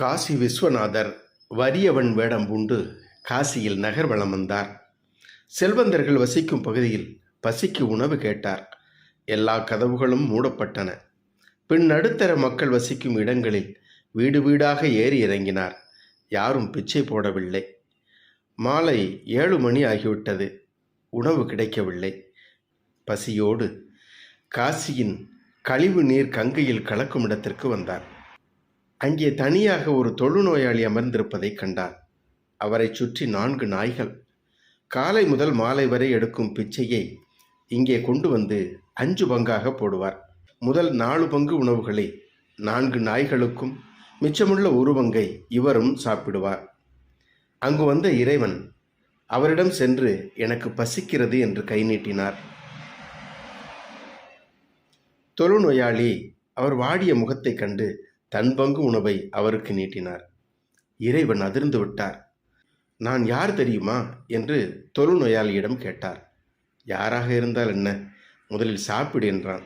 காசி விஸ்வநாதர் வறியவன் வேடம் பூண்டு காசியில் நகர்வலம் வந்தார். செல்வந்தர்கள் வசிக்கும் பகுதியில் பசிக்கு உணவு கேட்டார். எல்லா கதவுகளும் மூடப்பட்டன. பின் நடுத்தர மக்கள் வசிக்கும் இடங்களில் வீடு வீடாக ஏறி இறங்கினார். யாரும் பிச்சை போடவில்லை. மாலை ஏழு மணி ஆகிவிட்டது. உணவு கிடைக்கவில்லை. பசியோடு காசியின் கழிவு நீர் கங்கையில் கலக்கும் இடத்திற்கு வந்தார். அங்கே தனியாக ஒரு தொழுநோயாளி அமர்ந்திருப்பதைக் கண்டார் அவரைச் சுற்றி நான்கு நாய்கள். காலை முதல் மாலை வரை எடுக்கும் பிச்சையை இங்கே கொண்டு வந்து அஞ்சு பங்காக போடுவார். முதல் நாலு பங்கு உணவுகளை நான்கு நாய்களுக்கும் மிச்சமுள்ள ஒரு பங்கை இவரும் சாப்பிடுவார். அங்கு வந்த இறைவன் அவரிடம் சென்று எனக்கு பசிக்கிறது என்று கை நீட்டினார். தொழுநோயாளி அவர் வாடிய முகத்தைக் கண்டு தன் பங்கு உணவை அவருக்கு நீட்டினார். இறைவன் அதிர்ந்து விட்டார். நான் யார் தெரியுமா? என்று தொழு நோயாளியிடம் கேட்டார். யாராக இருந்தால் என்ன? முதலில் சாப்பிடு என்றான்.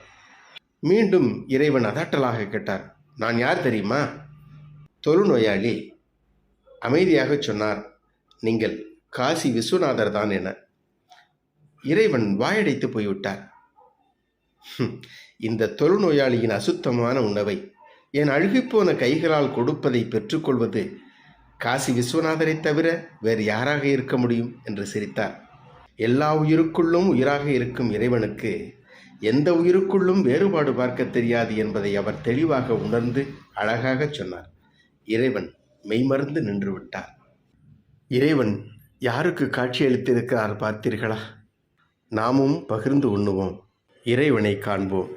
மீண்டும் இறைவன் அதட்டலாக கேட்டார். நான் யார் தெரியுமா? தொழு நோயாளி அமைதியாகச் சொன்னார். நீங்கள் காசி விஸ்வநாதர் தான் என. இறைவன் வாயடைத்து போய்விட்டார். இந்த இந்த தொழுநோயாளியின் அசுத்தமான உணவை என் அழுகிப்போன கைகளால் கொடுப்பதை பெற்றுக்கொள்வது காசி விஸ்வநாதரை தவிர வேறு யாராக இருக்க முடியும் என்று சிரித்தார். எல்லா உயிருக்குள்ளும் உயிராக இருக்கும் இறைவனுக்கு எந்த உயிருக்குள்ளும் வேறுபாடு பார்க்க தெரியாது என்பதை அவர் தெளிவாக உணர்ந்து அழகாகச் சொன்னார். இறைவன் மெய்மறந்து நின்று விட்டார் இறைவன் யாருக்கு காட்சியளித்திருக்கிறார் பார்த்தீர்களா? நாமும் பகிர்ந்து உண்ணுவோம். இறைவனை காண்போம்.